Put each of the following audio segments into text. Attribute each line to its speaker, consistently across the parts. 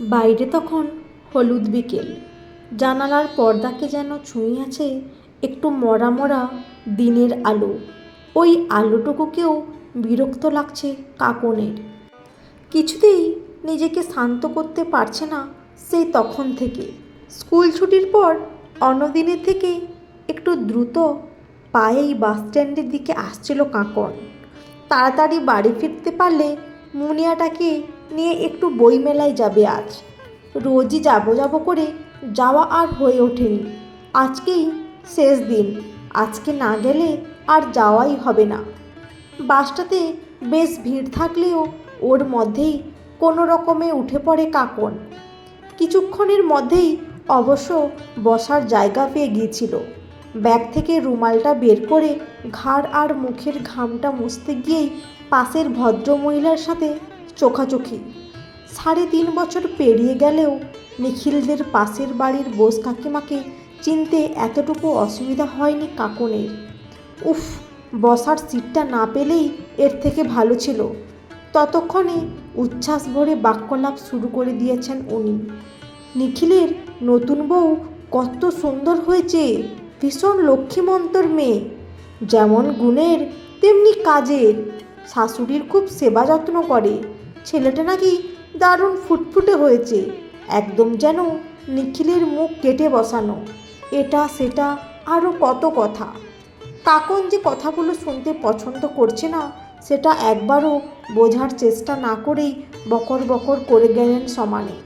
Speaker 1: বাইরে তখন হলুদ বিকেল। জানালার পর্দাকে যেন ছুঁয়ে আছে একটু মরা মরা দিনের আলো। ওই আলোটুকুকেও বিরক্ত লাগছে কাকনের। কিছুতেই নিজেকে শান্ত করতে পারছে না সেই তখন থেকে। স্কুল ছুটির পর অন্যদিনের থেকে একটু দ্রুত পায়েই বাস স্ট্যান্ডের দিকে আসছিল কাকন। তাড়াতাড়ি বাড়ি ফিরতে পারলে মুনিয়াটাকে নিয়ে একটু বইমেলায় যাবে আজ। রোজই যাব যাব করে যাওয়া আর হয়ে ওঠেনি। আজকেই শেষ দিন। আজকে না গেলে আর যাওয়াই হবে না। বাসটাতে বেশ ভিড় থাকলেও ওর মধ্যেই কোনো রকমে উঠে পড়ে কাকন। কিছুক্ষণের মধ্যেই অবশ্য বসার জায়গা পেয়ে গিয়েছিল। ব্যাগ থেকে রুমালটা বের করে ঘাড় আর মুখের ঘামটা মুছতে গিয়েই পাশের ভদ্রমহিলার সাথে চোখাচোখি। সাড়ে তিন বছর পেরিয়ে গেলেও নিখিলদের পাশের বাড়ির বোস কাকিমাকে চিনতে এতটুকু অসুবিধা হয়নি কাকনের। উফ, বসার সিটটা না পেলেই এর থেকে ভালো ছিল। ততক্ষণে উচ্ছ্বাস ভরে বাক্যলাপ শুরু করে দিয়েছেন উনি। নিখিলের নতুন বউ কত সুন্দর হয়েছে, ভীষণ লক্ষ্মীমন্তর মেয়ে। যেমন গুণের, তেমনি কাজের। শাশুড়ির খুব সেবা যত্ন করে। ছেলেটা নাকি দারুণ ফুটফুটে হয়েছে, একদম যেন নিখিলের মুখ কেটে বসানো। এটা সেটা আরও কত কথা। কাকন যে কথাগুলো শুনতে পছন্দ করছে না, সেটা একবারও বোঝার চেষ্টা না করেই বকর বকর করে গেলেন সমানে।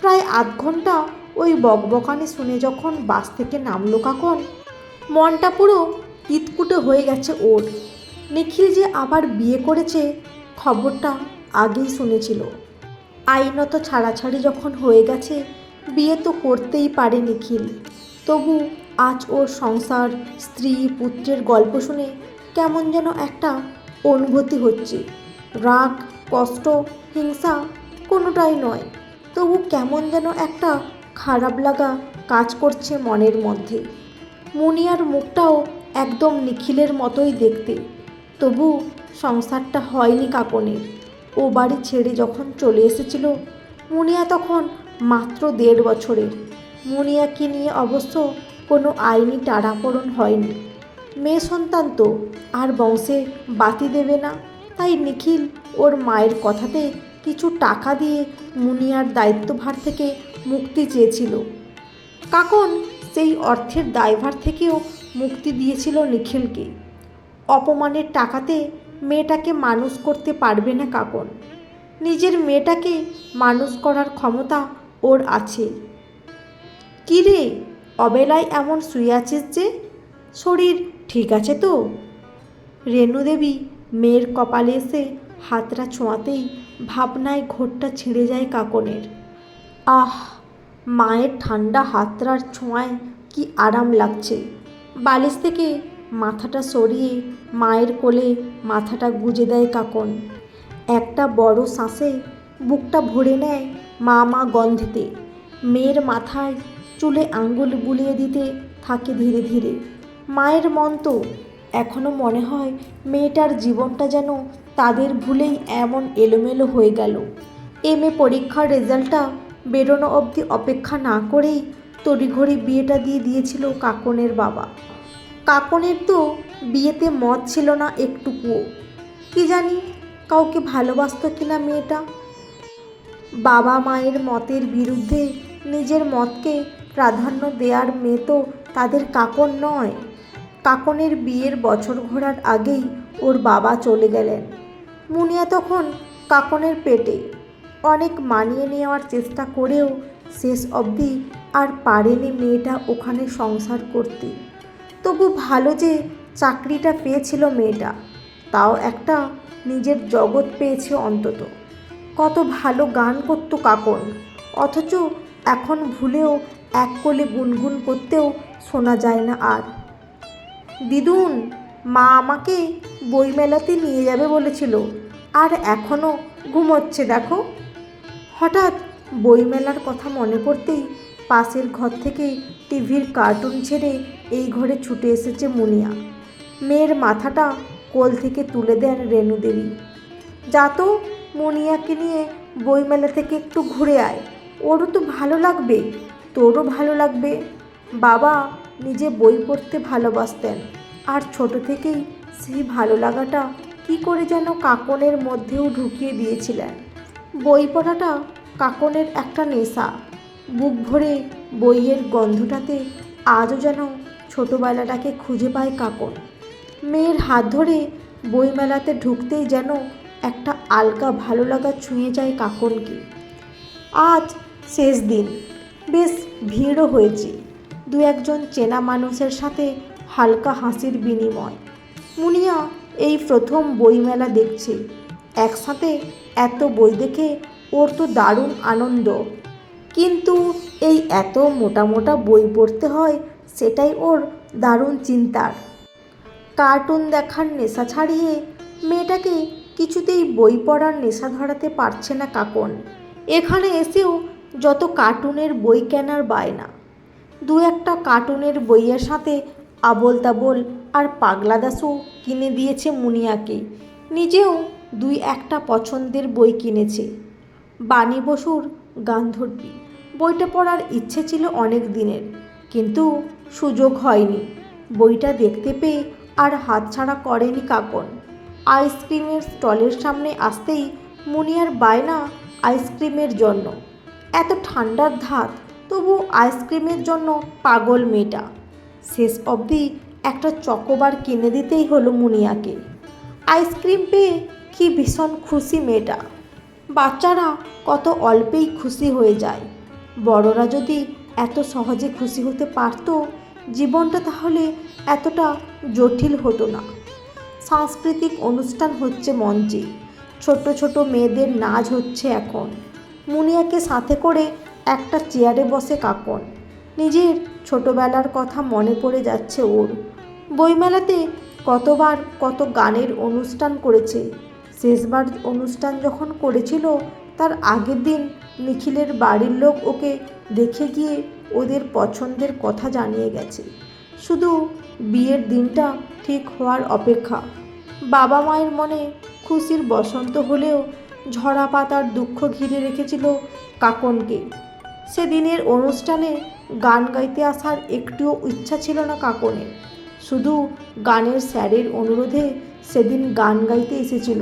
Speaker 1: প্রায় আধ ঘণ্টা ওই বকবকানি শুনে যখন বাস থেকে নামলো কাকন, মনটা পুরো তিতকুটে হয়ে গেছে ওর। নিখিল যে আবার বিয়ে করেছে, খবরটা আগেই শুনেছিল। আইনত ছাড়াছাড়ি যখন হয়ে গেছে, বিয়ে তো করতেই পারে নিখিল। তবু আজ ওর সংসার, স্ত্রী, পুত্রের গল্প শুনে কেমন যেন একটা অনুভূতি হচ্ছে। রাগ, কষ্ট, হিংসা কোনোটাই নয়, তবু কেমন যেন একটা খারাপ লাগা কাজ করছে মনের মধ্যে। মুনিয়ার মুখটাও একদম নিখিলের মতোই দেখতে। তবু সংসারটা হয়নি কাকনের ও বাড়ি ছেড়ে যখন চলে এসেছিল, মুনিয়া তখন মাত্র দেড় বছরের। মুনিয়াকে নিয়ে অবশ্য কোনো আইনি টাড়াপোড়ন হয়নি। মেয়ে সন্তান তো, আর বংশে বাতি দেবে না। তাই নিখিল ওর মায়ের কথাতে কিছু টাকা দিয়ে মুনিয়ার দায়িত্বভার থেকে মুক্তি চেয়েছিল। কাকন সেই অর্থের দায়ভার থেকেও মুক্তি দিয়েছিল নিখিলকে। অপমানের টাকাতে মেয়েটাকে মানুষ করতে পারবে না কাকন নিজের মেয়েটাকে মানুষ করার ক্ষমতা ওর আছে। কী রে, অবেলায় এমন শুয়ে আছিস যে? শরীর ঠিক আছে তো? রেণু দেবী মেয়ের কপালে এসে হাতটা ছোঁয়াতেই ভাবনায় ঘোরটা ছিঁড়ে যায় কাকনের। আহ, মায়ের ঠান্ডা হাতটার ছোঁয়ায় কি আরাম লাগছে। বালিশ থেকে মাথাটা সরিয়ে মায়ের কোলে মাথাটা গুজে দেয় কাকন। একটা বড় শ্বাসে বুকটা ভরে নেয় মা মা গন্ধেতে। মেয়ের মাথায় চুলে আঙ্গুল বুলিয়ে দিতে থাকে ধীরে ধীরে। মায়ের মন তো এখনও মনে হয় মেয়েটার জীবনটা যেন তাদের ভুলেই এমন এলোমেলো হয়ে গেল। এম এ পরীক্ষার রেজাল্টটা বেরোনো অবধি অপেক্ষা না করেই তড়িঘড়ি বিয়েটা দিয়ে দিয়েছিল কাকনের বাবা। কাকনের তো বিয়েতে মত ছিল না একটুকুও। কি জানি কাউকে ভালোবাসতো কিনা মেয়েটা। বাবা মায়ের মতের বিরুদ্ধে নিজের মতকে প্রাধান্য দেওয়ার মেয়ে তো তাদের কাকন নয়। কাকনের বিয়ের বছর ঘোরার আগেই ওর বাবা চলে গেলেন। মুনিয়া তখন কাকনের পেটে অনেক মানিয়ে নেওয়ার চেষ্টা করেও শেষ অবধি আর পারেনি মেয়েটা ওখানে সংসার করতে। তবু ভালো যে চাকরিটা পেয়েছিল মেয়েটা, তাও একটা নিজের জগৎ পেয়েছে অন্তত। কত ভালো গান করত কাকন, অথচ এখন ভুলেও এক কোলে গুনগুন করতেও শোনা যায় না আর। দিদুন, মা আমাকে বইমেলাতে নিয়ে যাবে বলেছিল, আর এখনও ঘুমোচ্ছে দেখো। হঠাৎ বইমেলার কথা মনে পড়তেই পাশের ঘর থেকে টিভির কার্টুন ছেড়ে এই ঘরে ছুটে এসেছে মুনিয়া। মেয়ের মাথাটা কোল থেকে তুলে দেন রেণু দেবী। যা তো, মুনিয়াকে নিয়ে বইমেলা থেকে একটু ঘুরে আয়। ওরও তো ভালো লাগবে, তোরও ভালো লাগবে। বাবা নিজে বই পড়তে ভালোবাসতেন। আর ছোট থেকেই সেই ভালো লাগাটা কী করে যেন কাকনের মধ্যেও ঢুকিয়ে দিয়েছিলেন। বই পড়াটা কাকনের একটা নেশা। বুক ভরে বইয়ের গন্ধটাতে আজও যেন ছোটোবেলাটাকে খুঁজে পায় কাকন। মেয়ের হাত ধরে বইমেলাতে ঢুকতেই যেন একটা আলকা ভালো লাগা ছুঁয়ে যায় কাকনকে। আজ শেষ দিন। বেশ ভিড়ও হয়েছে। দু একজন চেনা মানুষের সাথে হালকা হাসির বিনিময়। মুনিয়া এই প্রথম বইমেলা দেখছে। একসাথে এত বই দেখে ওর তো দারুণ আনন্দ। কিন্তু এই এত মোটা মোটা বই পড়তে হয় সেটাই ওর দারুণ চিন্তার। কার্টুন দেখার নেশা ছাড়িয়ে মেয়েটাকে কিছুতেই বই পড়ার নেশা ধরাতে পারছে না কাকন। এখানে এসেও যত কার্টুনের বই কেনার বায়না, দু একটা কার্টুনের বইয়ের সাথে আবল তাবল আর পাগলা দাসও কিনে দিয়েছে মুনিয়াকে। নিজেও দুই একটা পছন্দের বই কিনেছে। বাণী বসুর গান্ধর্বী। বইটা পড়ার ইচ্ছে ছিল অনেক দিনের। কিন্তু সুযোগ হয়নি। বইটা দেখতে পেয়ে আর হাতছাড়া করেনি কাকন। আইসক্রিমের স্টলের সামনে আসতেই মুনিয়ার বায়না আইসক্রিমের জন্য। এত ঠান্ডার ধাত, তবু আইসক্রিমের জন্য পাগল মেয়েটা। শেষ অবধি একটা চকোবার কিনে দিতেই হলো মুনিয়াকে। আইসক্রিম পেয়ে কি ভীষণ খুশি মেয়েটা। বাচ্চারা কত অল্পেই খুশি হয়ে যায়। বড়রা যদি এত সহজে খুশি হতে পারতো, জীবনটা তাহলে এতটা জটিল হতো না। সাংস্কৃতিক অনুষ্ঠান হচ্ছে মঞ্চে ছোট ছোট মেয়েদের নাচ হচ্ছে এখন। মুনিয়াকে সাথে করে একটা চেয়ারে বসে কাকন। নিজের ছোটবেলার কথা মনে পড়ে যাচ্ছে ওর। বইমেলাতে কতবার কত গানের অনুষ্ঠান করেছে, শেষবার অনুষ্ঠান যখন করেছিল তার আগের দিন নিখিলের বাড়ির লোক ওকে দেখে গিয়ে ওদের পছন্দের কথা জানিয়ে গেছে। শুধু বিয়ের দিনটা ঠিক হওয়ার অপেক্ষা। বাবা মায়ের মনে খুশির বসন্ত হলেও ঝরা পাতার দুঃখ ঘিরে রেখেছিল কাকনকে। সেদিনের অনুষ্ঠানে গান গাইতে আসার একটুও ইচ্ছা ছিল না কাকনের। শুধু গানের স্যারের অনুরোধে সেদিন গান গাইতে এসেছিল।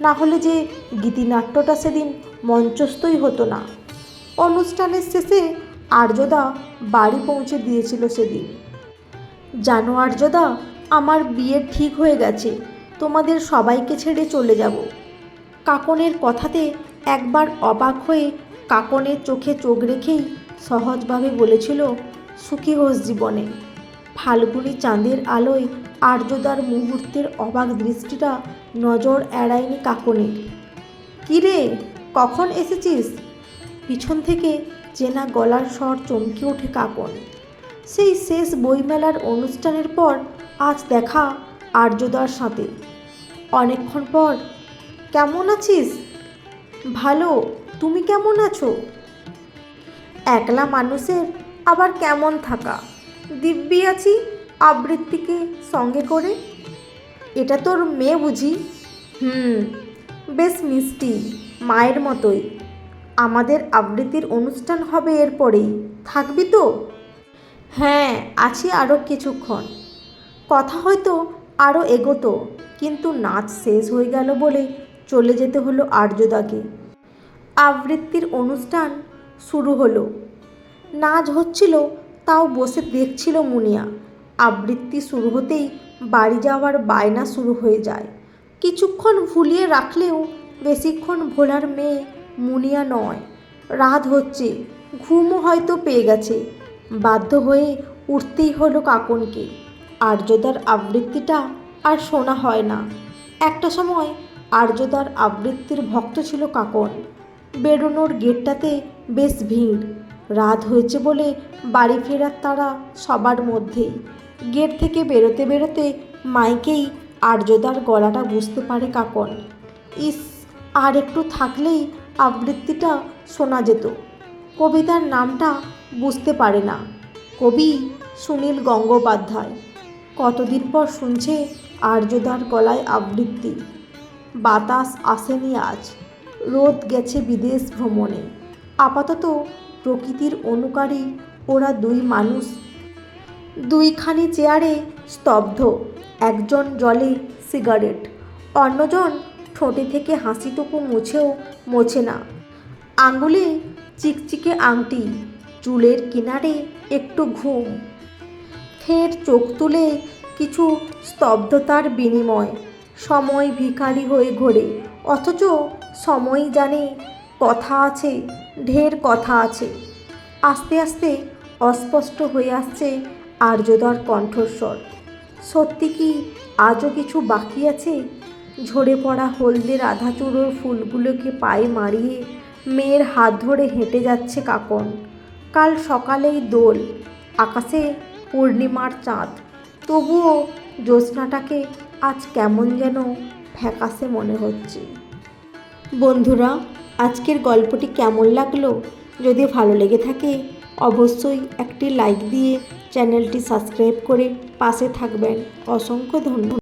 Speaker 1: না হলে যে গীতিনাট্যটা সেদিন মঞ্চস্থই হতো না। অনুষ্ঠানের শেষে আর্যদা বাড়ি পৌঁছে দিয়েছিল সেদিন। জানো আর্যদা, আমার বিয়ে ঠিক হয়ে গেছে, তোমাদের সবাইকে ছেড়ে চলে যাব। কাকনের কথাতে একবার অবাক হয়ে কাকনের চোখে চোখ রেখেই সহজভাবে বলেছিল, সুখী হোস জীবনে। ফাল্গুনি চাঁদের আলোয় আর্যদার মুহূর্তের অবাক দৃষ্টিটা নজর এড়ায়নি কাকনের কিরে কখন এসেছিস? পিছন থেকে চেনা গলার স্বর চমকে ওঠে কাকন। সেই শেষ বইমেলার অনুষ্ঠানের পর আজ দেখা আর্যদার সাথে। অনেকক্ষণ পর। কেমন আছিস? ভালো, তুমি কেমন আছো? একলা মানুষের আবার কেমন থাকা? দিব্যি আছি? আবৃত্তিকে সঙ্গে করে? এটা তোর মেয়ে বুঝি? হুম, বেশ মিষ্টি, মায়ের মতোই। আমাদের আবৃত্তির অনুষ্ঠান হবে এরপরেই, থাকবি তো? হ্যাঁ আছি আরও কিছুক্ষণ। কথা হয়তো আরও এগোতো, কিন্তু নাচ শেষ হয়ে গেল বলে চলে যেতে হলো আর্যদাকে। আবৃত্তির অনুষ্ঠান শুরু হলো। নাচ হচ্ছিল, তাও বসে দেখছিল মুনিয়া। আবৃত্তি শুরু হতেই বাড়ি যাওয়ার বায়না শুরু হয়ে যায়। কিছুক্ষণ ভুলিয়ে রাখলেও বেশিক্ষণ ভোলার মেয়ে মুনিয়া নয়। রাত হচ্ছে, ঘুমও হয়তো পেয়ে গেছে। বাধ্য হয়ে উঠতেই হলো কাকনকে। আর্যদার আবৃত্তিটা আর শোনা হয় না। একটা সময় আর্যদার আবৃত্তির ভক্ত ছিল কাকন। বেরোনোর গেটটাতে বেশ ভিড়। রাত হয়েছে বলে বাড়ি ফেরার তারা সবার মধ্যেই। গেট থেকে বেরোতে বেরোতে মাইকেই আর্যদার গলাটা বুঝতে পারে কাকন। ইস, আর একটু থাকলেই আবৃত্তিটা শোনা যেত। কবিতার নামটা বুঝতে পারে না। কবি সুনীল গঙ্গোপাধ্যায়। কতদিন পর শুনছে আর্যদার গলায় আবৃত্তি। বাতাস আসেনি আজ। রোদ গেছে বিদেশ ভ্রমণে। আপাতত প্রকৃতির অনুকারী ওরা দুই মানুষ দুইখানি চেয়ারে স্তব্ধ, একজন জলে সিগারেট, অন্যজন ঠোঁটে থেকে হাসিটুকু মুছেও মোছে না। আঙ্গুলে চিকচিকে আংটি, চুলের কিনারে একটু ঘুম। ফের চোখ তুলে কিছু স্তব্ধতার বিনিময়, সময় ভিখারি হয়ে ঘোরে, অথচ সময় জানে কথা আছে, ঢের কথা আছে। আস্তে আস্তে অস্পষ্ট হয়ে আসছে আর্যদার কণ্ঠস্বর। সত্যি কি আজও কিছু বাকি আছে? ঝরে পড়া হলদের আধা চুড়োর ফুলগুলোকে পায়ে মারিয়ে মেয়ের হাত ধরে হেঁটে যাচ্ছে কাকন। কাল সকালেই দোল, আকাশে পূর্ণিমার চাঁদ। তবুও জ্যোৎস্নাটাকে আজ কেমন যেন ফ্যাকাশে মনে হচ্ছে। বন্ধুরা, আজকের গল্পটি কেমন লাগল? যদি ভালো লেগে থাকে, অবশ্যই একটি লাইক দিয়ে চ্যানেলটি সাবস্ক্রাইব করে পাশে থাকবেন। অসংখ্য ধন্যবাদ।